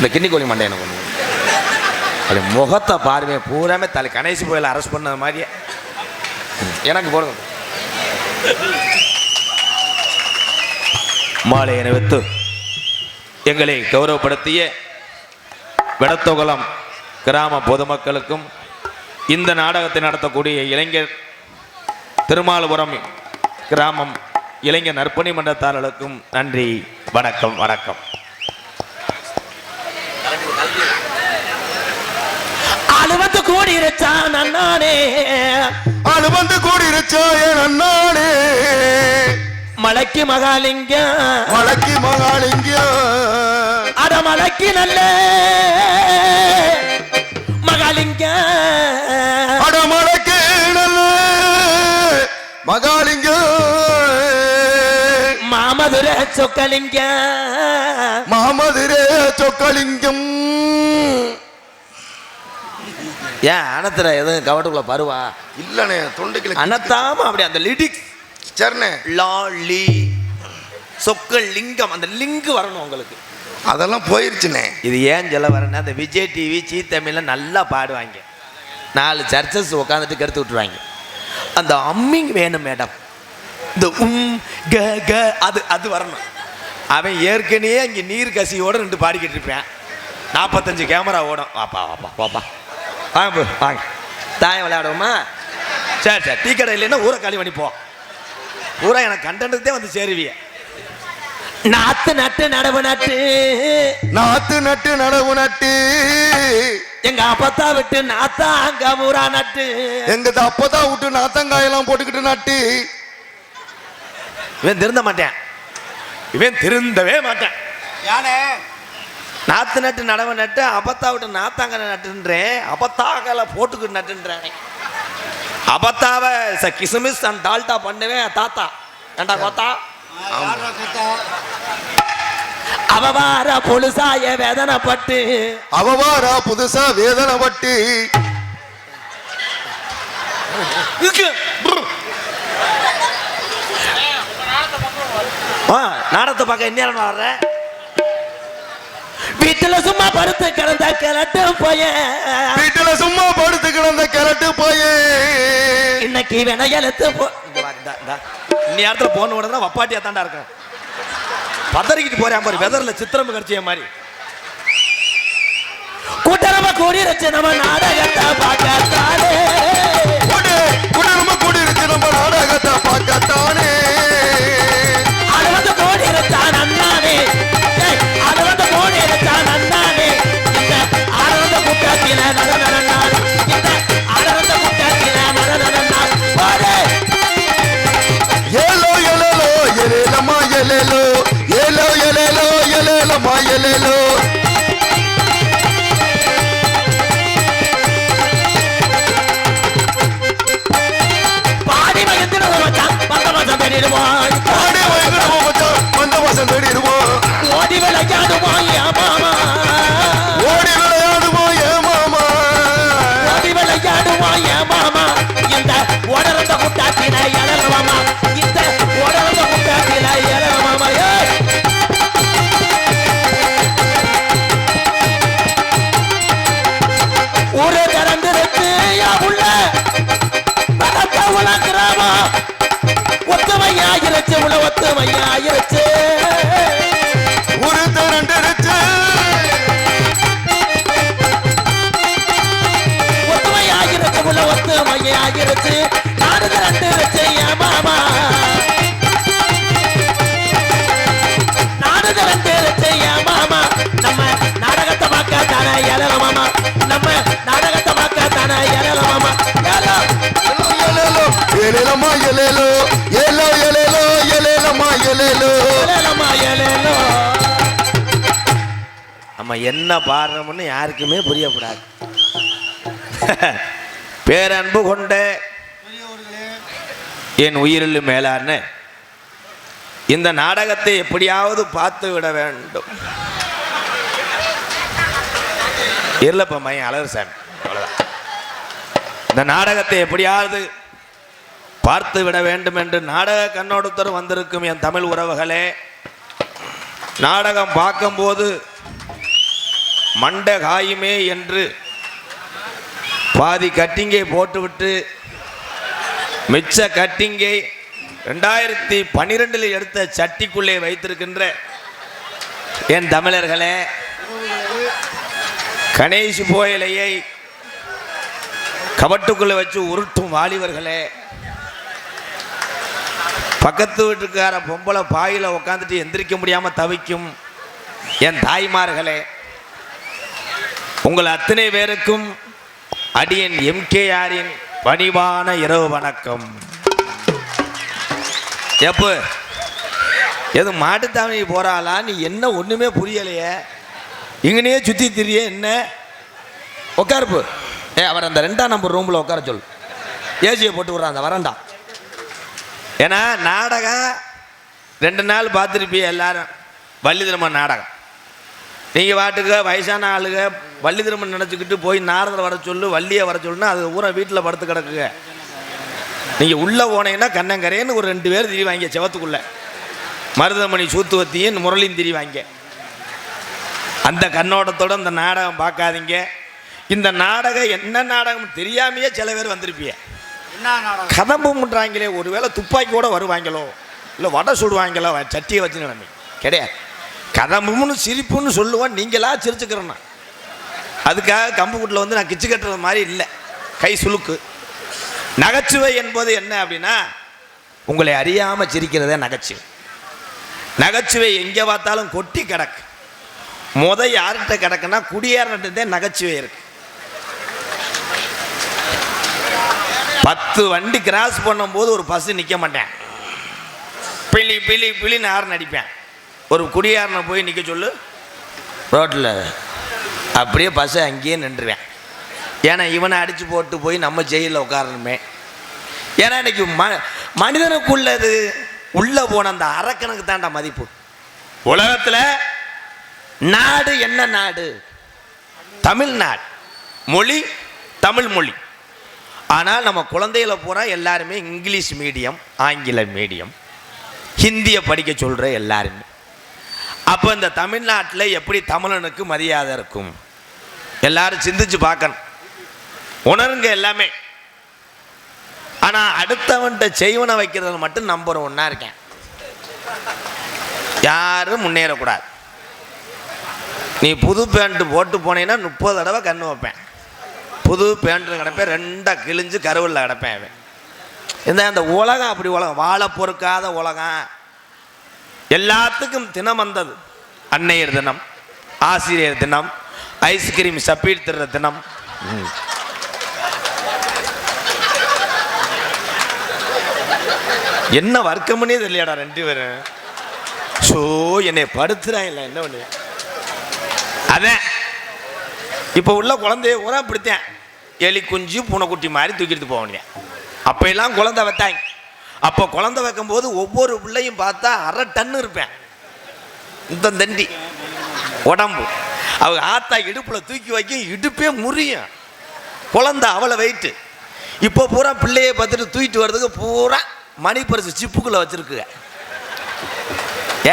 இந்த கிண்ணிக்கோழி மண்டை எனக்கு ஒன்று அப்படி முகத்தை பாருமே பூராமே தலை கணேசி புயல் அரெஸ்ட் பண்ண மாதிரியே. எனக்கு போடுங்க. மாலை அணிவித்து எங்களை கௌரவப்படுத்திய விடத்தொகுளம் கிராம பொதுமக்களுக்கும் இந்த நாடகத்தை நடத்தக்கூடிய இளைஞர் திருமாலபுரம் கிராமம் இளைஞர் நற்பணி மன்றத்தாளர்களுக்கும் நன்றி. வணக்கம் வணக்கம். அழுவத்து கூடி இருச்சான் அண்ணானே அது வந்து கூடிருச்சோ என் அண்ணானே மலைக்கு மகாலிங்கம். மலைக்கு மகாலிங்கம். அட மலைக்கு நல்ல மகாலிங்கம். அடமலைக்கு நல்ல மகாலிங்கம். மாமதுர சொக்கலிங்கம். மாமதுரே சொக்கலிங்கம். ஏன் அனத்துற எதுவும் கவட்டுக்குள்ள பருவா? இல்லனே தொண்டைக்குள்ள அனத்தாம அப்படி அந்த லிடிக்ஸ் சரிண்ணே. லா லி சொக்க லிங்கம் அந்த லிங்க் வரணும் உங்களுக்கு. அதெல்லாம் போயிருச்சுண்ணே. இது ஏன் சொல்ல வரேன்னா அந்த விஜய் டிவி சீ தமிழ்ல நல்லா பாடுவாங்க. நாலு சர்ச்சஸ் உட்காந்துட்டு கருத்து விட்டுருவாங்க. அந்த அம்மிங் வேணும் மேடம் இந்த உம் க க அது அது வரணும். அவன் ஏற்கனவே இங்கே நீர் கசியோட ரெண்டு பாடிக்கிட்டு இருப்பேன். நாற்பத்தஞ்சு கேமரா ஓடும். வாப்பா வாப்பா வாப்பா. வாங்க bro, வாங்க. தாயம் விளையாடுவோமா? சரி சரி. டீ கடை இல்லைன்னா ஊரை காலி பண்ணி போ. ஊரா எனக்கு கண்டனத்தே வந்து சேருவிய. நாத்து நட்டு நடவு நட்டு. நாத்து நட்டு நடவு நட்டு. எங்க அப்பத்தா விட்டு நாத்தா அங்க ஊரா நட்டு. எங்க அப்பதான் விட்டு நாத்தங்காயெல்லாம் போட்டுக்கிட்டு நட்டு. இவன் திருந்த மாட்டேன். இவன் திருந்தவே மாட்டேன். யானே? நாத்து நட்டு நடவு நட்டு அபத்தா விட்டு நாத்தாங்க நட்டுன்றேன். அபத்தாகல போட்டுக்கிட்டு நட்டுன்றேன். அபத்தாவை ச கிசுமிஸ் அண்ட் டால்டா பண்ணுவேன் தாத்தா. ஏண்டா கோத்தா அவவார பொழுசாய வேதனைப்பட்டு. அவவாரா புதுசா வேதனை பட்டு ஆ நாடகத்தை பார்க்க என்ன வர்ற? வீட்டுல சும்மா படுத்து கிடந்த கிளட்டு போய. வீட்டுல சும்மா படுத்து கிடந்த கிளட்டு போயே. இன்னைக்கு வினையெழுத்து போ இங்க வா, இந்தா, இந்தா. இன்னி இடத்துல போன உடனே வப்பாட்டியா தாண்டா இருக்கும் பதறிக்கிட்டு போறேன் பாரு வெதர்ல சித்திரம்பு கடிச்சிய மாதிரி. கூட்டரமா கூடி வச்சு நம்ம நாடகத்தை பார்க்கத்தானே உலகிறாமா ஒத்துமையாயிருச்சு உள்ள ஒத்துமையாயிருச்சு. ஒரு திரண்டிருச்சு ஒத்துமையாயிருச்சு உள்ள ஒத்துமையாயிருச்சு. நாடு திரண்டிருச்சு என் மாமா. நாடு திரண்டிருச்சு என் மாமா. நம்ம நாடகத்தை பார்க்க தானே எழல மாமா நம்ம நாடகத்தை பார்க்க தானே எழல மாமா ஏலோ எலேலோ எலேலம்மா எலேலோ எழலம்மா எழலோ. நம்ம என்ன பாடுறோம்னு யாருக்குமே புரியக்கூடாது. பேரன்பு கொண்ட என் உயிரில் மேலான இந்த நாடகத்தை எப்படியாவது பார்த்து விட வேண்டும். இருளப்ப மையம் அழகு சாமி. அவ்வளவுதான். இந்த நாடகத்தை எப்படியாவது பார்த்து விட வேண்டும் என்று நாடக கண்ணோட்டத்தோடு வந்திருக்கும் என் தமிழ் உறவுகளே நாடகம் பார்க்கும்போது மண்ட காயுமே என்று பாதி கட்டிங்கை போட்டுவிட்டு மிச்ச கட்டிங்கை ரெண்டாயிரத்தி பன்னிரெண்டில் எடுத்த சட்டிக்குள்ளே வைத்திருக்கின்ற என் தமிழர்களே கணேஷ் போயலையை கபட்டுக்குள்ளே வச்சு உருட்டும் வாலிபர்களே பக்கத்து வீட்டுக்கார பொம்பளை பாயில் உட்காந்துட்டு எந்திரிக்க முடியாமல் தவிக்கும் என் தாய்மார்களே உங்கள் அத்தனை பேருக்கும் அடியன் எம்கேஆரின் பணிவான இரவு வணக்கம். எப்போ? எது மாட்டுத்தாவணி போகிறாளா நீ என்ன ஒன்றுமே புரியலையே. இங்கனையே சுற்றி திரிய என்ன? உட்காருப்பு ஏ அவர் அந்த ரெண்டாம் நம்பர் ரூமில் உட்கார சொல்லு. ஏசியை போட்டு விட்றான் அந்த வரண்டான் ஏன்னா நாடகம் ரெண்டு நாள் பார்த்துருப்பீ எல்லாரும். வள்ளி திருமண நாடகம். நீங்கள் வாட்டுக்க வயசான ஆளுக வள்ளி திருமணம் நினச்சிக்கிட்டு போய் நாரதரை வர சொல்லு வள்ளியை வர சொல்லுன்னா அது ஊரை வீட்டில் படுத்து கிடக்குங்க. நீங்கள் உள்ளே போனீங்கன்னா கண்ணங்கரேன்னு ஒரு ரெண்டு பேர் திரிவாங்க செவத்துக்குள்ளே. மருதமணி சூத்துவத்தியும் முரளியும் திரிவாங்க. அந்த கண்ணோட்டத்தோட இந்த நாடகம் பார்க்காதீங்க. இந்த நாடகம் என்ன நாடகம் தெரியாமையே சில பேர் வந்திருப்பீங்க கதம்பு முன்றாங்களே ஒருவேளை துப்பாக்கி கூட வருவாங்களோ? இல்லை வடை சுடுவாங்களோ? சட்டியை வச்சு நிலைமை கிடையாது. கதம்புன்னு சிரிப்புன்னு சொல்லுவோம் நீங்களா சிரிச்சுக்கிறேன்னா. அதுக்காக கம்பு வீட்டில் வந்து நான் கிச்சு கட்டுறது மாதிரி இல்லை. கை சுழுக்கு நகைச்சுவை என்பது என்ன அப்படின்னா உங்களை அறியாமல் சிரிக்கிறதே நகைச்சுவை. நகைச்சுவை எங்கே பார்த்தாலும் கொட்டி கிடக்கு. முத யார்கிட்ட கிடக்குன்னா குடியேறதே நகைச்சுவை இருக்குது பத்து வண்டி கிராஸ் பண்ணும்போது ஒரு பஸ்ஸு நிற்க மாட்டேன். பிளி பிளி பிளின்னு ஹார்ன் அடிப்பேன். ஒரு குடியாரனை போய் நிற்க சொல்லு. ரோட்டில் அப்படியே பஸ்ஸை அங்கேயே நின்றுவேன். ஏன்னா இவனை அடித்து போட்டு போய் நம்ம ஜெயிலில் உட்காரணுமே. ஏன்னா இன்னைக்கு ம மனிதனுக்குள்ளது உள்ளே போன அந்த அரக்கனுக்கு தான்டா மதிப்பு. உலகத்தில் நாடு என்ன நாடு? தமிழ்நாடு. மொழி தமிழ் மொழி. ஆனால் நம்ம குழந்தையில் பூரா எல்லாருமே இங்கிலீஷ் மீடியம் ஆங்கில மீடியம். ஹிந்தியை படிக்க சொல்கிற எல்லாருமே. அப்போ இந்த தமிழ்நாட்டில் எப்படி தமிழனுக்கு மரியாதை இருக்கும்? எல்லாரும் சிந்திச்சு பார்க்கணும். உணருங்க எல்லாமே. ஆனால் அடுத்தவன்கிட்ட செய்வனை வைக்கிறதுல மட்டும் நம்பர் ஒன்றா இருக்கேன். யாரும் முன்னேறக்கூடாது. நீ புது பேண்ட்டு போட்டு போனீங்கன்னா முப்பது தடவை கண்ணு வைப்பேன். புது பேண்ட்டு கிடப்பேன் ரெண்டாக கிழிஞ்சு கருவில் கிடப்பேன் அவன். இந்த அந்த உலகம் அப்படி உலகம். வாழ பொறுக்காத உலகம். எல்லாத்துக்கும் தினம் வந்தது. அன்னையர் தினம் ஆசிரியர் தினம் ஐஸ்கிரீம் சப்பீட் திற தினம். என்ன வர்க்கம்னே தெரியலடா ரெண்டு பேரும். ஸோ என்னை படுத்துறாங்க என்ன பண்ணு? அதான். இப்போ உள்ள குழந்தைய ஊரா பிடித்தேன். எலி குஞ்சு பூனைக்குட்டி மாதிரி தூக்கிட்டு போக வேண்டியேன் அப்போ குழந்தை வைத்தாங்க. அப்போ குழந்தை வைக்கும்போது ஒவ்வொரு பிள்ளையும் பார்த்தா அரை டன்னு இருப்பேன். இந்த தண்டி. உடம்பு. அவங்க ஆத்தா இடுப்பில் தூக்கி வைக்கும் இடுப்பே முறியும். குழந்தை அவளை வெயிட்டு இப்போ பூரா பிள்ளையை பார்த்துட்டு தூக்கிட்டு வர்றதுக்கு பூரா மணி பரிசு சிப்புக்குள்ளே வச்சுருக்குங்க.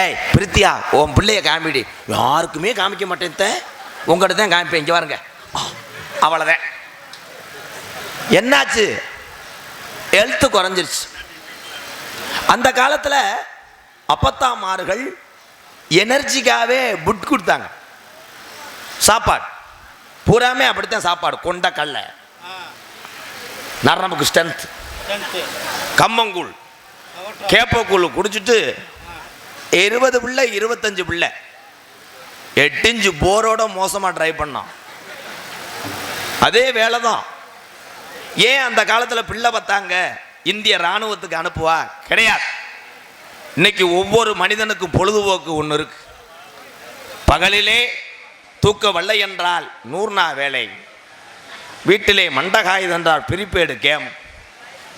ஏய் பிரித்தியா உன் பிள்ளைய காமிடி. யாருக்குமே காமிக்க மாட்டேன் உங்கள்கிட்ட தான் காமிப்பேன் இங்கே பாருங்க அவ்வளோதான் என்னாச்சு? ஹெல்த்து குறைஞ்சிருச்சு. அந்த காலத்தில் அப்பத்தாமார்கள் எனர்ஜிக்காகவே புட் கொடுத்தாங்க. சாப்பாடு. பூராமே அப்படித்தான் சாப்பாடு. கொண்ட கடலை நரம்புக்கு ஸ்ட்ரென்த் கம்மங்கூழ். கேப்பக்கூழ் குடிச்சிட்டு இருபது பிள்ளை இருபத்தஞ்சு பிள்ளை. எட்டு இன்ச்சு போரோட மோசமாக ட்ரை பண்ணோம் அதே வேலை தான் ஏன் அந்த காலத்தில் பிள்ளை பார்த்தாங்க இந்திய இராணுவத்துக்கு அனுப்புவா? கிடையாது. இன்னைக்கு ஒவ்வொரு மனிதனுக்கும் பொழுதுபோக்கு ஒன்று இருக்கு. பகலிலே தூக்க வல்லை என்றால் நூர்னா வேலை. வீட்டிலே மண்டகாயுது என்றால் பிரிப்பேடு கேம்.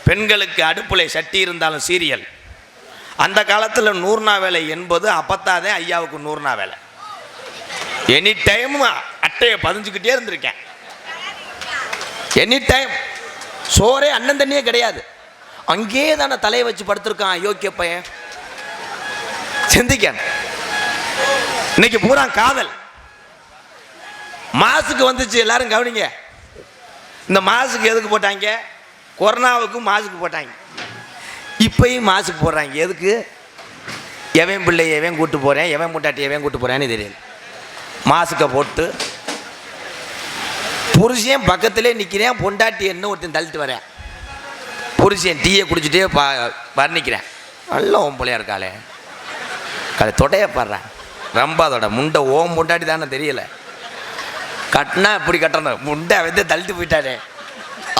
பெண்களுக்கு அடுப்பிலே சட்டி இருந்தாலும் சீரியல். அந்த காலத்தில் நூறுனா வேலை என்பது அப்பத்தாதே ஐயாவுக்கு நூறுனா வேலை. எனி டைம் அட்டையை பதிஞ்சுக்கிட்டே இருந்திருக்கேன். எனி டைம் சோறே அண்ணன் தண்ணியே கிடையாது. அங்கேயே தானே தலையை வச்சு படுத்திருக்கான் அயோக்கிய பையன். சிந்திக்க இன்னைக்கு பூரா காதல். மாசுக்கு வந்துச்சு எல்லாரும் கவனிங்க. இந்த மாசுக்கு எதுக்கு போட்டாங்க? கொரோனாவுக்கும் மாசுக்கு போட்டாங்க. இப்பையும் மாசுக்கு போடுறாங்க. எதுக்கு? எவன் பிள்ளை எவன் கூட்டு போகிறேன் எவன் முட்டாட்டி எவன் கூட்டு போகிறேன்னு தெரியல. மாசுக்கை போட்டு புருஷன் பக்கத்திலே நிற்கிறேன் பொண்டாட்டி என்ன ஒருத்தன் தள்ளிட்டு வரேன் புருஷன் டீயை குடிச்சிட்டே பா வர்ணிக்கிறேன். நல்ல ஓம்பளையா இருக்காளே. கலை தொடையை பாடுறேன் ரொம்ப அதோட முண்டை ஓம் பொண்டாட்டி தானே தெரியல. கட்டினா இப்படி கட்டணும். முண்டை வந்து தள்ளிட்டு போயிட்டானே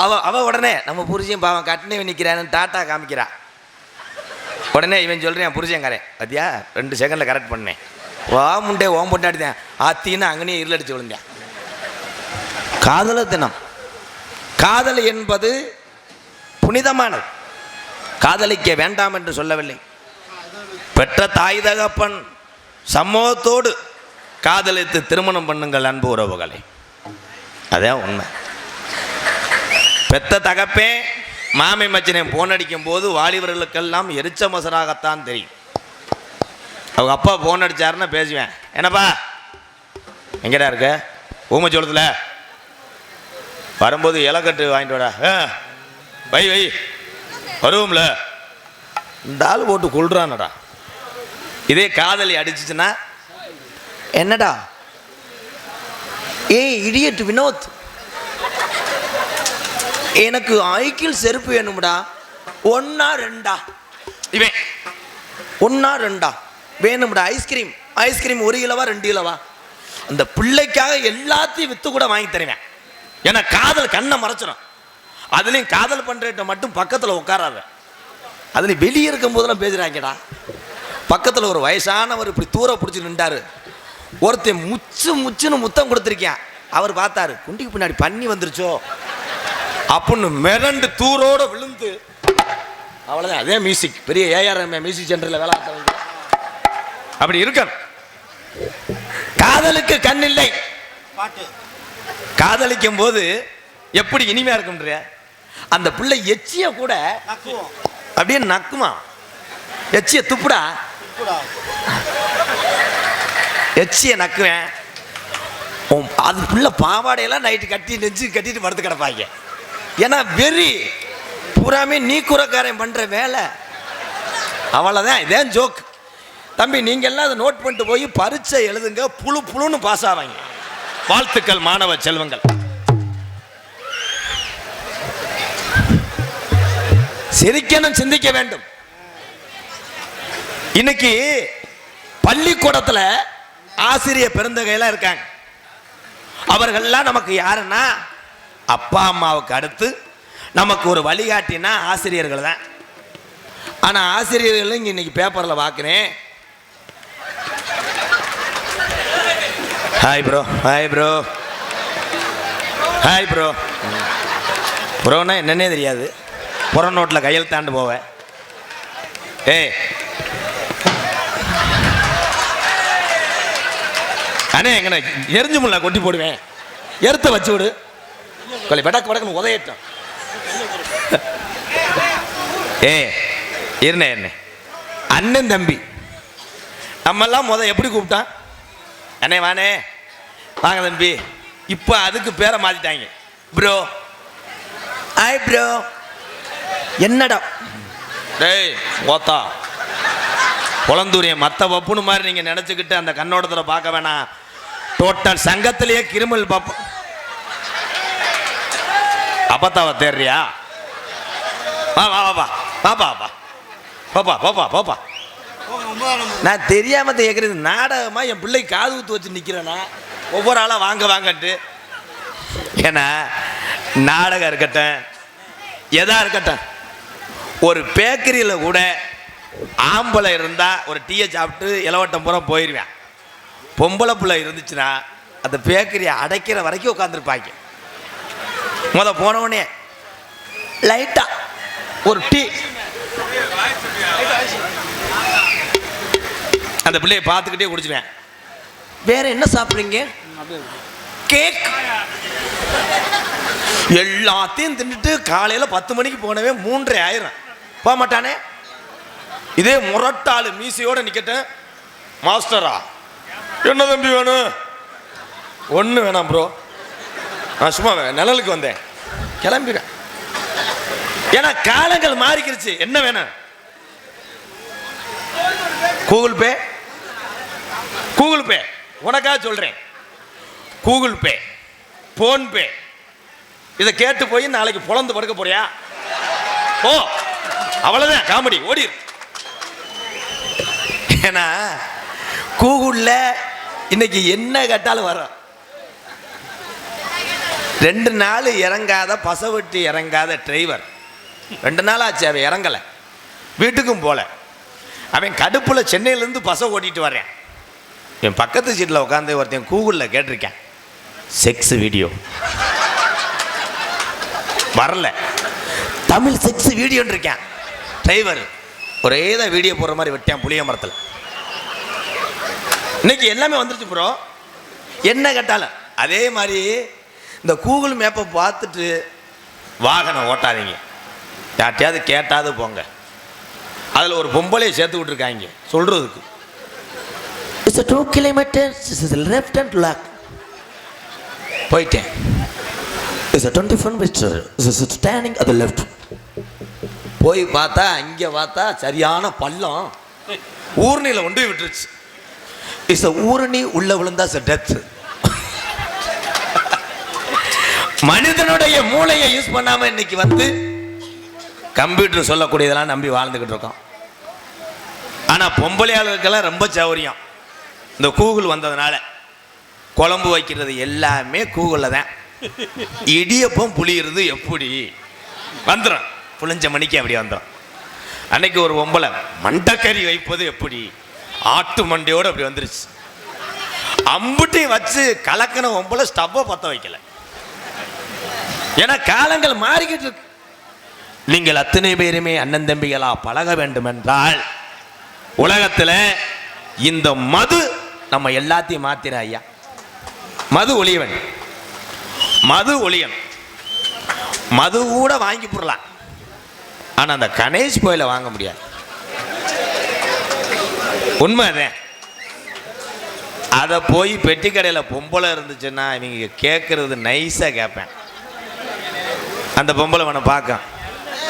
அவன் அவன் உடனே நம்ம புருஷன் பாவன் கட்டினே நிற்கிறான்னு டாட்டா காமிக்கிறான் உடனே இவன் சொல்கிறேன் புருஷன்காரன் பாத்தியா? ரெண்டு செகண்டில் கரெக்ட் பண்ணேன். வா முண்டே ஓம் பொண்டாட்டி தான். ஆத்தின்னு அங்கனே இருளடிச்சு விழுந்தேன். காதல தினம். காதல் என்பது புனிதமானது. காதலிக்க வேண்டாம் என்று சொல்லவில்லை. பெற்ற தாய் தகப்பன் சமூகத்தோடு காதலித்து திருமணம் பண்ணுங்கள் அன்பு உறவுகளை. அதே உண்மை. பெத்த தகப்பே மாமி மச்சனை போன் அடிக்கும் போது வாலிபர்களுக்கெல்லாம் எரிச்ச மசராகத்தான் தெரியும். அவங்க அப்பா போன் அடித்தாருன்னு பேசுவேன். என்னப்பா? எங்கடா இருக்க? ஊமச்சோளத்தில்? வரும்போது இலக்கட்டு வாங்கிட்டு வாடா. வை வை. வருவோம்ல. இந்த ஆள் போட்டு கொள்றானடா இதே காதலி அடிச்சிச்சுன்னா? என்னடா? ஏய் இடியட் வினோத். எனக்கு ஐக்கிள் செருப்பு வேணும்டா. ஒன்னா ரெண்டா? இவன். ஒன்னா ரெண்டா? வேணும்டா ஐஸ்கிரீம். ஐஸ்கிரீம் ஒரு கிலோவா ரெண்டு கிலோவா அந்த பிள்ளைக்காக எல்லாத்தையும் வித்து கூட வாங்கி தருவேன். ஏன்னா காதல் கண்ணை மறைச்சிடும் அதுலேயும் காதல் பண்ணுறட்ட மட்டும் பக்கத்தில் உட்காராத. அதுலேயும் வெளியே இருக்கும் போதெல்லாம் பேசுகிறாங்கடா பக்கத்தில் ஒரு வயசானவர் இப்படி தூர பிடிச்சி நின்றாரு. ஒருத்தன் முச்சு முச்சுன்னு முத்தம் கொடுத்துருக்கேன் அவர் பார்த்தாரு குண்டிக்கு பின்னாடி பண்ணி வந்துருச்சோ? அப்படின்னு மிரண்டு தூரோட விழுந்து அவ்வளோதான் அதே மியூசிக் பெரிய ஏஆர்எம் மியூசிக் சென்டரில் வேலை அப்படி இருக்க காதலுக்கு கண் இல்லை. பாட்டு. காதலிக்கும் போது எப்படி இனிமையா இருக்கும்ன்ற அந்த பிள்ளை எச்சிய கூட அப்படியே நக்குமா? எச்சிய துப்புடா? எச்சிய நக்குவேன். அது பிள்ளை பாவாடையெல்லாம் நைட்டு கட்டி நெஞ்சு கட்டிட்டு படுத்து கிடப்பாங்க. ஏன்னா வெறி. பூராமே நீ குறக்காரன் பண்ற வேலை. அவ்வளோதான் இதேன் ஜோக் தம்பி நீங்க எல்லாம் அதை நோட் பண்ணிட்டு போய் பரீட்சை எழுதுங்க புழு புழுன்னு பாஸ் ஆவாங்க. வாழ்த்துக்கள் மாணவ செல்வங்கள். சிரிக்கணும் சிந்திக்க வேண்டும். இன்னைக்கு பள்ளிக்கூடத்துல ஆசிரியர் பெருந்தகையெல்லாம் இருக்காங்க. அவர்கள்லாம் நமக்கு யாருன்னா அப்பா அம்மாவுக்கு அடுத்து நமக்கு ஒரு வழிகாட்டினா ஆசிரியர்கள் தான். ஆனால் ஆசிரியர்களும் இன்னைக்கு பேப்பரில் பார்க்கிறேன் hi bro hi bro hi bro ப்ரோனா என்னன்னே தெரியாது. புற நோட்டில் கையெழுத்தாண்டு போவேன். ஏய். அண்ணே எங்கண்ணே எரிஞ்சு முல்ல கொட்டி போடுவேன். எருத்த வச்சு விடு. கொலை வடக்கு படக்குன்னு உதயட்டும். ஏ இருண்ணே இருண்ணே. அண்ணன் தம்பி. நம்மெல்லாம் முத எப்படி கூப்பிட்டான்? அண்ணே வானே வாங்க தம்பி. இப்போ அதுக்கு பேரை மாத்திட்டாங்க. ப்ரோ ஹாய் ப்ரோ என்னடா? டேய் ஓத்தா குளந்தூரியம் மற்ற பப்புனு மாதிரி நீங்கள் நினச்சிக்கிட்டு அந்த கண்ணோட்டத்தில் பார்க்க வேணாம். டோட்டல் சங்கத்திலேயே கிருமல் பப்பு அப்பத்தாவை தேடுறியா? வா வா வா வா. பாப்பா பாப்பா பாப்பா பாப்பா நான் தெரியாம கேட்குறது நாடகமா என் பிள்ளை காது ஊத்து வச்சு நிற்கிறேன்னா ஒவ்வொரு ஆளாக வாங்க வாங்கட்டு ஏன்னா நாடகம் இருக்கட்டும் எதா இருக்கட்டும் ஒரு பேக்கரியில் கூட ஆம்பளை இருந்தால் ஒரு டீயை சாப்பிட்டு இலவட்டம் பூரா போயிடுவேன் பொம்பளை பிள்ளை இருந்துச்சுன்னா அந்த பேக்கரியை அடைக்கிற வரைக்கும் உட்காந்துருப்பாங்க முத போனவொடனே லைட்டாக ஒரு டீ. அந்த பிள்ளையை பார்த்துக்கிட்டே குடிச்சிடுவேன் வேற என்ன சாப்பிட்றீங்க? கேக். எல்லாத்தையும் தின்னுட்டு காலையில் பத்து மணிக்கு போனவே மூன்றரை ஆயிரம். போக மாட்டானே? இதே முரட்டாளு மீசையோடு நிற்கட்டேன் மாஸ்டரா என்ன தம்பி வேணும் ஒன்று வேணாம் ப்ரோ நான் சும்மா வே- நிழலுக்கு வந்தேன். கிளம்பிடுறேன் ஏன்னா காலங்கள் மாறிக்கிருச்சு. என்ன வேணும் கூகுள் பே கூகுள் பே உனக்காக சொல்கிறேன் கூகுள் பே ஃபோன்பே இதை கேட்டு போய் நாளைக்கு புலந்து படுக்க போறியா? ஓ அவ்வளோதான் காமெடி ஓடி ஏன்னா கூகுளில் இன்னைக்கு என்ன கேட்டாலும் வரும். ரெண்டு நாள் இறங்காத பசவெட்டி இறங்காத டிரைவர் ரெண்டு நாள் ஆச்சு அவன் இறங்கலை. வீட்டுக்கும் போல. அவன் கடுப்பில் சென்னையிலேருந்து பசை ஓட்டிட்டு வரேன் என் பக்கத்து சீட்டில் உட்காந்து ஒருத்தன் கூகுளில் கேட்டிருக்கேன். செக்ஸ் வீடியோ வரல. தமிழ் செக்ஸ் வீடியோன்னு இருக்கேன். டிரைவர் ஒரே தான் வீடியோ போடுற மாதிரி விட்டேன் புளிய மரத்தில். இன்னைக்கு எல்லாமே வந்துருச்சு ப்ரோ என்ன கேட்டாலும் அதே மாதிரி இந்த கூகுள் மேப்பை பார்த்துட்டு வாகனம் ஓட்டாதீங்க. யார்ட்டையாவது கேட்டாவது போங்க. அதில் ஒரு பொம்பளையை சேர்த்து விட்ருக்காங்க சொல்கிறதுக்கு it's two kilometres left and lock போயிட்டேன் is twenty four metre it's standing அது லெஃப்ட் போய் பார்த்தா இங்கே பார்த்தா சரியான பள்ளம். ஊர்னியில் கொண்டு விட்டுருச்சு. விட்டுருச்சு அ ஊரணி உள்ள விழுந்தா இட்ஸ் டெத் மனிதனுடைய மூளையை யூஸ் பண்ணாம இன்னைக்கு வந்து கம்ப்யூட்டர் சொல்லக்கூடியதெல்லாம் நம்பி வாழ்ந்துகிட்டு இருக்கோம். ஆனா பொம்பளையாளர்களுக்கெல்லாம் ரொம்ப சௌரியம். இந்த கூகுள் வந்ததுனால குழம்பு வைக்கிறது எல்லாமே கூகுளில் தான். இடியப்பம் புளியிறது எப்படி? வந்துடும் புளிஞ்ச மணிக்கு அப்படி வந்துடும் அன்னைக்கு ஒரு ஒம்பளை மண்டக்கறி வைப்பது எப்படி? ஆட்டு மண்டையோடு அப்படி வந்துருச்சு. அம்புட்டையும் வச்சு கலக்கின ஒம்பளை ஸ்டவ்வை பற்ற வைக்கல. ஏன்னா காலங்கள் மாறிக்கிட்டு இருக்கு. நீங்கள் அத்தனை பேருமே அண்ணன் தம்பிகளா பழக வேண்டும் என்றால் உலகத்தில் இந்த மது நம்ம எல்லாத்தையும் மாத்திர ஐயா. மது ஒளியவன். மது ஒளியன். மது கூட வாங்கி போடலாம் ஆனால் அந்த கணேஷ் கோயிலை வாங்க முடியாது. உண்மை அதே. அதை போய் பெட்டி கடையில் பொம்பளை இருந்துச்சுன்னா இவங்க கேட்கறது நைஸாக கேட்பேன் அந்த பொம்பளை உன்னை பார்க்க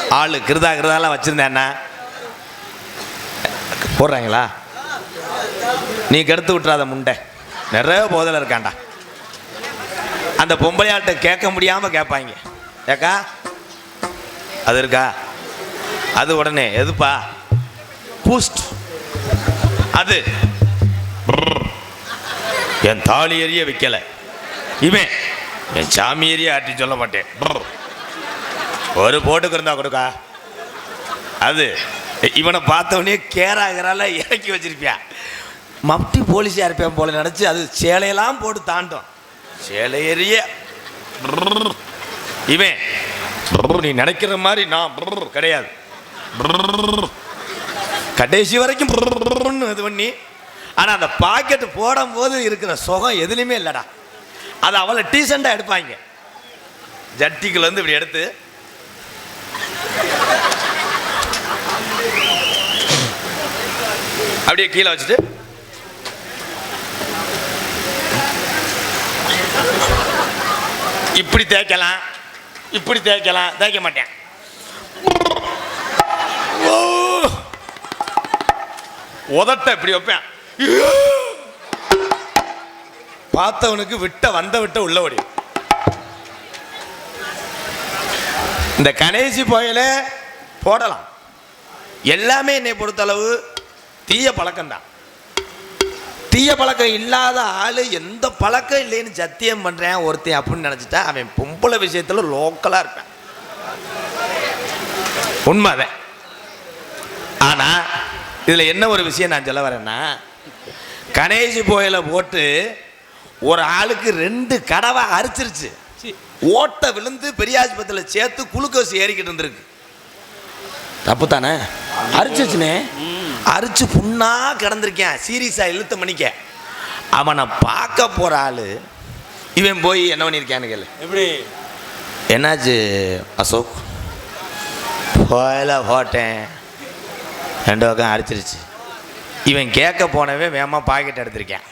ஆளு கிருதா கிருதாலாம் வச்சுருந்தேன்னா. போடுறாங்களா? நீ கெடுத்து விட்டுறாத முண்டை. நிறைய போதில் இருக்காண்டா. அந்த பொம்பளையாட்ட கேட்க முடியாமல் கேட்பாங்க. ஏக்கா அது இருக்கா? அது உடனே எதுப்பா? பூஸ்ட். அது. என் தாலி எறிய வைக்கல. இவன் என் சாமி எரிய ஆட்டி சொல்ல மாட்டேன். ஒரு போட்டுக்கு இருந்தா கொடுக்கா. அது இவனை பார்த்தவனே கேராகிறால இறக்கி வச்சிருப்பியா? மப்டி போலீஸாக இருப்பேன் போல நினச்சி அது சேலையெல்லாம் போட்டு தாண்டும். சேலை இவன் நீ நினைக்கிற மாதிரி நான் கிடையாது. கடைசி வரைக்கும் இது பண்ணி ஆனால் அந்த பாக்கெட் போடும்போது இருக்கிற சுகம் எதுலையுமே இல்லைடா. அது அவளை டீசெண்டாக எடுப்பாங்க. ஜட்டிக்குள்ள வந்து இப்படி எடுத்து அப்படியே கீழே வச்சுட்டு இப்படி தேய்க்கலாம். இப்படி தேய்க்கலாம். தேய்க்க மாட்டேன். ஓ! உதட்ட இப்படி வைப்பேன். பார்த்தவனுக்கு விட்ட வந்த விட்ட உள்ள ஓடி. இந்த கணேசி புயல போடலாம். எல்லாமே என்னை பொறுத்தளவு தீய பழக்கம்தான். தீய பழக்கம் இல்லாத ஆள் எந்த பழக்கம் இல்லைன்னு சத்தியம் பண்ணுறேன் ஒருத்தன் அப்படின்னு நினச்சிட்டா அவன் பொம்பளை விஷயத்தில் லோக்கலாக இருப்பேன். உண்மைதான். ஆனால் இதில் என்ன ஒரு விஷயம் நான் சொல்ல வரேன்னா கணேசி புயலை போட்டு ஒரு ஆளுக்கு ரெண்டு கடவை அரிச்சிருச்சு. ஓட்டை விழுந்து பெரியாஸ்பத்திரியில் சேர்த்து குளுக்கோஸ் ஏறிக்கிட்டு இருந்திருக்கு. தப்பு தானே அரிச்சிச்சுனே அரிச்சு புண்ணா கிடந்திருக்கேன். சீரியஸா இழுத்த மணிக்க. அவனை பார்க்க போற ஆளு இவன் போய் என்ன பண்ணியிருக்கான்னு கேளு. எப்படி? என்னாச்சு அசோக்? போயில போட்டேன். ரெண்டு பக்கம் அடிச்சிருச்சு இவன் கேட்க போனவே வேகமாக பாக்கெட் எடுத்திருக்கேன்.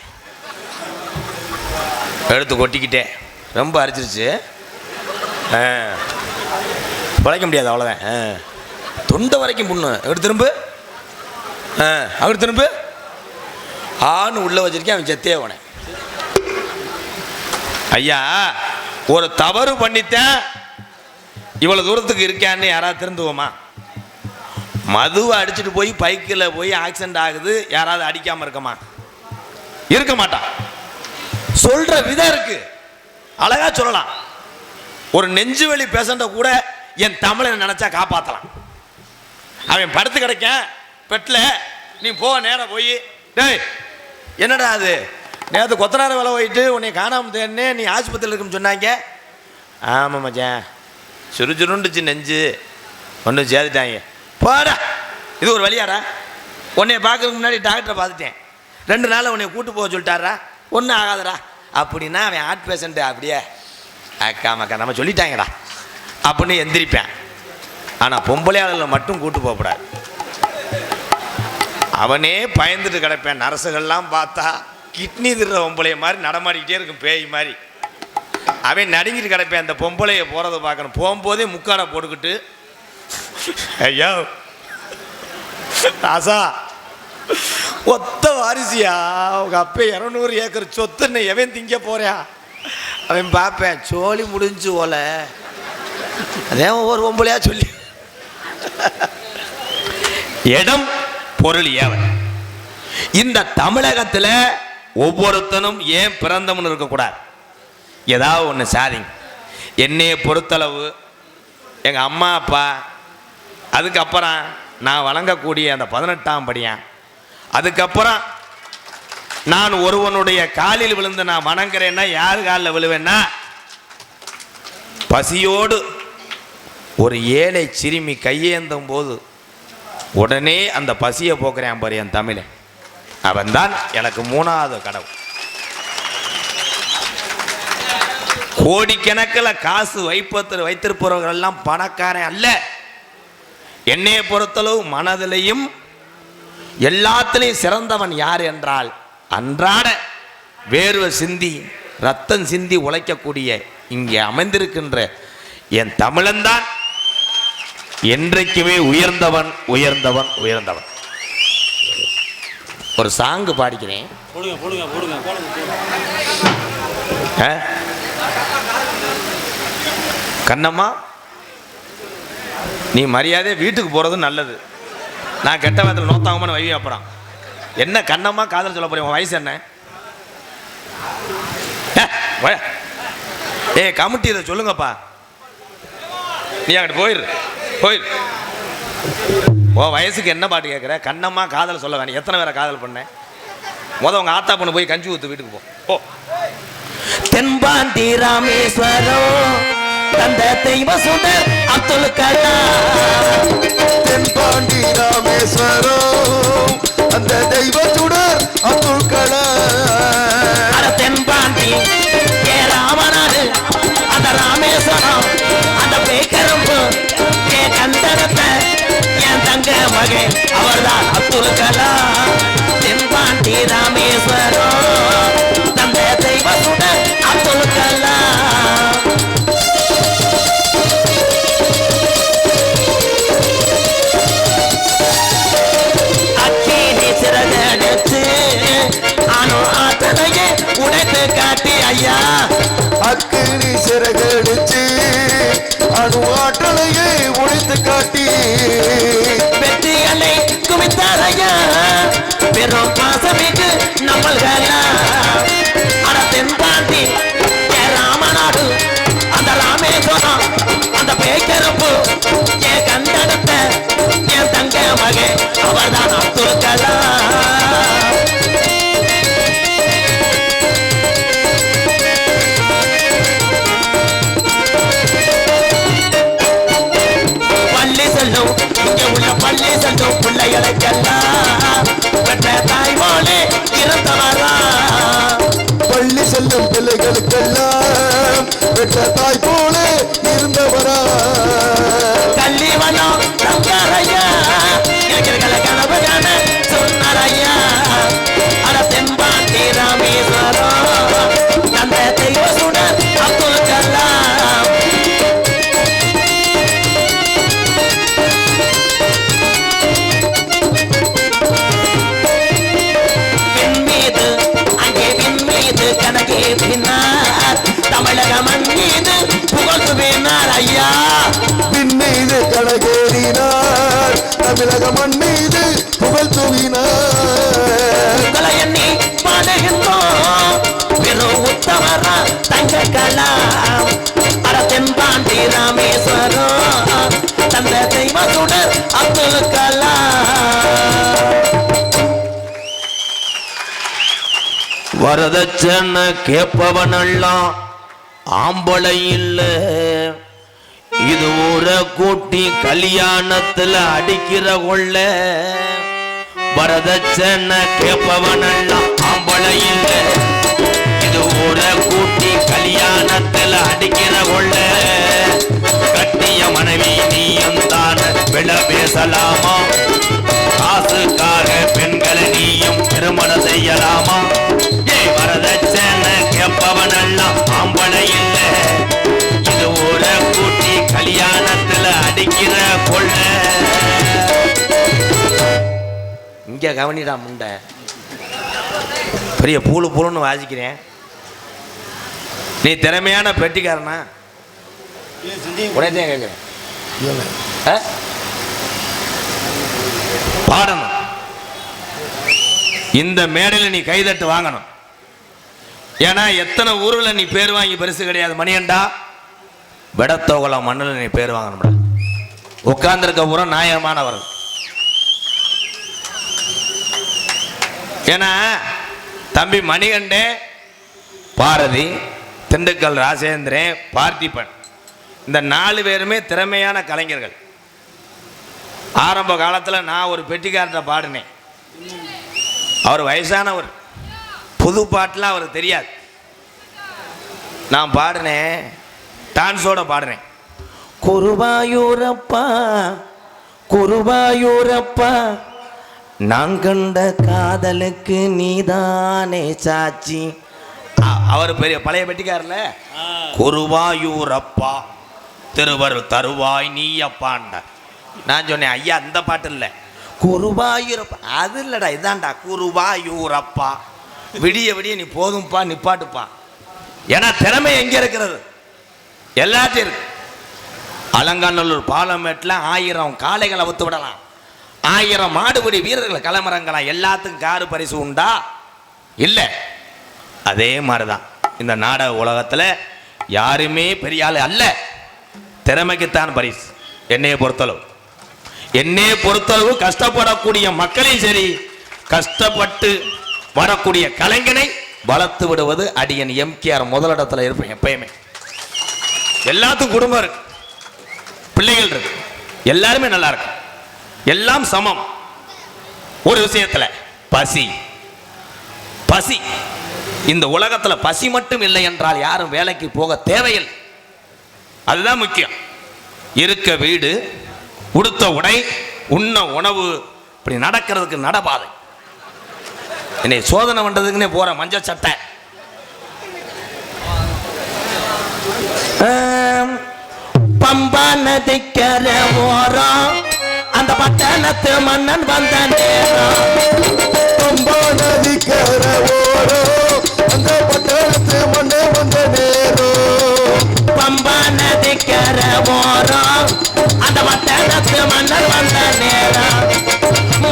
எடுத்து கொட்டிக்கிட்டேன் ரொம்ப அரிச்சிருச்சு. பிழைக்க முடியாது அவ்வளோதான் தொண்டை வரைக்கும் புண்ணு. எடுத்து திரும்பு. அவர் திரும்பு ஆண் உள்ள வச்சிருக்கேன் அவன் செத்தே அவனை. ஐயா ஒரு தவறு பண்ணித்தேன் இவ்வளவு தூரத்துக்கு இருக்கான்னு யாராவது திருந்துவோமா மதுவை அடிச்சுட்டு போய் பைக்கில் போய் ஆக்சிடென்ட் ஆகுது யாராவது அடிக்காம இருக்கமா? இருக்க மாட்டான். சொல்ற விதம் இருக்கு. அழகா சொல்லலாம். ஒரு நெஞ்சு வலி பேஷண்ட கூட என் தமிழனை நினைச்சா காப்பாத்தலாம். அவன் படுத்து கிடைக்க பெட்டில் நீ போ நேராக போய். டேய் என்னடா அது? நேற்று கொத்தனார வேலை போயிட்டு உன்னை காணாமல் தேனே நீ ஆஸ்பத்திரியில் இருக்குன்னு சொன்னாங்க. ஆமாம் மச்சான். சுரு சுருண்டுச்சு நெஞ்சு. ஒன்று சேர்த்துட்டாங்க போடா. இது ஒரு வழியாடா. உன்னை பார்க்கறதுக்கு முன்னாடி டாக்டரை பார்த்துட்டேன். ரெண்டு நாள் உன்னை கூட்டு போக சொல்லிட்டாரா? ஒன்றும் ஆகாதடா. அப்படின்னா அவன் ஹார்ட் பேஷண்ட்டு அப்படியே. அக்கா மக்கா நம்ம சொல்லிட்டாங்கடா. அப்படின்னு எந்திரிப்பேன். ஆனால் பொம்பளையாளர்களை மட்டும் கூட்டு போகக்கூடாது. அவனே பயந்துட்டு கிடப்பேன். நரசுகள்லாம் பார்த்தா கிட்னி திடுற பொம்பளைய மாதிரி நடமாடிக்கிட்டே இருக்கும் பேய் மாதிரி. அவன் நடுங்கிட்டு கிடப்பேன். அந்த பொம்பளைய போகிறத பார்க்கணும். போகும்போதே முக்காடை போட்டுக்கிட்டு ஐயா ராசா ஒத்த வாரிசியா? உங்க அப்பே இரநூறு ஏக்கர் சொத்துன்னு எவன் திங்க போறியா அவன் பார்ப்பேன். சோழி முடிஞ்சு ஓல. அதே ஒவ்வொரு பொம்பளையா சொல்லி. இடம் பொருள் ஏவன் இந்த தமிழகத்தில் ஒவ்வொருத்தனும் ஏன் பிறந்தவன் இருக்கக்கூடாது ஏதாவது ஒன்று சாதிங்க. என்னையை பொறுத்தளவு எங்கள் அம்மா அப்பா அதுக்கப்புறம் நான் வழங்கக்கூடிய அந்த பதினெட்டாம் படியான் அதுக்கப்புறம் நான் ஒருவனுடைய காலில் விழுந்து நான் வணங்குறேன்னா யார் காலில் விழுவேன்னா? பசியோடு ஒரு ஏழை சிறுமி கையேந்தும் போது உடனே அந்த பசியை போக்குறேன் பாரு என் தமிழன் அவன்தான் எனக்கு மூணாவது கடவுள். கோடிக்கணக்கில் காசு வைப்பத்து வைத்திருப்பவர்கள் எல்லாம் பணக்காரன் அல்ல. என்னைய பொறுத்தளவு மனதிலையும் எல்லாத்திலையும் சிறந்தவன் யார் என்றால் அன்றாட வேர்வை சிந்தி ரத்தம் சிந்தி உழைக்கக்கூடிய இங்கே அமைந்திருக்கின்ற என் தமிழன்தான். என்றைக்குமே உயர்ந்தவன் உயர்ந்தவன் உயர்ந்தவன். ஒரு சாங்கு பாடிக்கிறேன்? கண்ணம்மா நீ மரியாதை வீட்டுக்கு போகிறது நல்லது. நான் கெட்ட வாரத்தில் நோத்தாங்கம்மா வைவி அப்புறம். என்ன கண்ணம்மா காதல் சொல்ல போறேன் வயசு என்ன? ஏ, கமிட்டி இதை சொல்லுங்கப்பா. நீ அங்கிட்டு போயிரு. போயிரு. உன் வயசுக்கு என்ன பாட்டு கேட்குற கண்ணம்மா காதல் சொல்ல வேணாம். எத்தனை பேரை காதல் பண்ணேன் முத உங்க ஆத்தா பொண்ணு போய் கஞ்சி ஊத்து வீட்டுக்கு போ. போ. தென்பாண்டி ராமேஸ்வரம் தந்த தெய்வ சுடர் அப்துல் கலாம். தென்பாண்டி ராமேஸ்வரம் அந்த தெய்வ சுடர் துருக்கலா தென்பாண்டி ராமேஸ்வரம் தந்த தெய்வ சுடர் அப்துல் கலாம். அக்கினி சிறகடிச்சு அணு ஆத்தனையே உடைத்து காட்டி ஐயா. அக்கினி சிறகடிச்சு அணு ஆற்றலையே உடைத்து காட்டி. நம்மள்களா அட தென்பாண்டி ஏ ராமநாடு அந்த ராமேஸ்வரம் அந்த பேக்கரப்பு ஏ கண்டெடுத்த என் தங்க மகன் அவர் கலகேறினார் தமிழக மண் மீது புகழ் தூவினார். உங்களை எண்ணி பாடுகின்றோம். வெறும் உத்தமரா தங்க கலாம் அரசன் பாண்டி ராமேஸ்வரம். தந்த தெய்வ சுடர் அப்துல் கலாம். வரதட்சணை கேட்பவனெல்லாம் ஆம்பளை இல்ல. இது ஒரு கூட்டி கல்யாணத்துல அடிக்கிற கொள்ள வரதட்சணை கேட்பவனெல்லாம் ஆம்பளை இல்ல. இது ஒரு கூட்டி கல்யாணத்துல அடிக்கிற கொள்ள கட்டிய மனைவி நீயும் தான் விழ பேசலாமா? காசுக்காக பெண்களை நீயும் திருமணம் செய்யலாமா? ஏய் வரதட்சணை கேட்பவனெல்லாம் இங்கே கவனிடா முண்டை. பெரிய பூலு பூலுன்னு வாசிக்கிறேன். நீ திறமையான பெட்டிக்காரனா? உடனே கேட்குறேன். பாடணும். இந்த மேடையில் நீ கைதட்டு வாங்கணும். ஏன்னா எத்தனை ஊரில் நீ பேர் வாங்கி பரிசு கிடையாது மணியண்டா விடத்தோகலாம் மண்ணில் நீ பேர் வாங்கணும்டா. உட்கார்ந்துருக்க பூரா நியாயமானவர்கள். ஏன்னா தம்பி மணிகண்டே பாரதி திண்டுக்கல் ராஜேந்திரன் பார்த்திபன் இந்த நாலு பேருமே திறமையான கலைஞர்கள். ஆரம்ப காலத்தில் நான் ஒரு பெட்டிக்கார்ட்ட பாடினேன். அவர் வயசானவர். புது பாட்டெலாம் அவருக்கு தெரியாது. நான் பாடினேன் டான்ஸோட பாடினேன். குருவாயூரப்பா குருவாயூரப்பா நான் கண்ட காதலுக்கு நீதானே சாட்சி. அவர் பெரிய பழைய பெட்டிக்காரல குருவாயூரப்பா திருவர் தருவாய் நீயப்பாண்ட நான் சொன்னேன் ஐயா அந்த பாட்டு இல்லை. குருவாயூரப்பா அது இல்லடா இதான்டா குருவாயூரப்பா. விடிய விடிய நீ போதும்பா நிப்பாட்டுப்பா. ஏன்னா திறமை எங்க இருக்கிறது? எல்லாத்தையும் இருக்கு. அலங்காநல்லூர் பாலமேட்டில் ஆயிரம் காளைகளை அவுத்து விடலாம். ஆயிரம் மாடுபடி வீரர்கள் களமிறங்கலாம் எல்லாத்துக்கும் காரு பரிசு உண்டா? இல்லை. அதே மாதிரி தான் இந்த நாடக உலகத்தில் யாருமே பெரிய ஆள் அல்ல. திறமைக்குத்தான் பரிசு. என்னையை பொறுத்தளவு. என்னையை பொறுத்தளவு கஷ்டப்படக்கூடிய மக்களையும் சரி கஷ்டப்பட்டு வரக்கூடிய கலைஞனை வளர்த்து விடுவது அடியன் எம்கேஆர் முதலிடத்தில் இருப்பேன் எப்பயுமே. எல்லாத்துக்கும் குடும்பம் இருக்கு. பிள்ளைகள் இருக்கு. எல்லாருமே நல்லா இருக்கும் எல்லாம் சமம். ஒரு விஷயத்துல பசி. பசி. இந்த உலகத்துல பசி மட்டும் இல்லை என்றால் யாரும் வேலைக்கு போக தேவையில்லை. அதுதான் முக்கியம். இருக்க வீடு உடுத்த உடை உண்ண உணவு இப்படி நடக்கிறதுக்கு நடபாதை என்னை சோதனை பண்றதுக்குன்னே போற மஞ்சள் சட்டை. பம்பா நதிக்கர ஓரம். அந்த பட்டணத்து மன்னன் வந்த நேரம். பம்பா நதிக்கர ஓரம். அந்த பட்டணத்து மன்னன் வந்த நேரம். பம்பா நதிக்கர ஓரோ அந்த பட்டணத்து மன்னன் வந்த நேரம்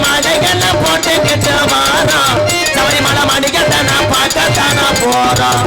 மலைகளை போட்டுக்கிட்டு வாரம். சபரிமலை மணிக்கட்டை பார்க்கத்தான போறோம்.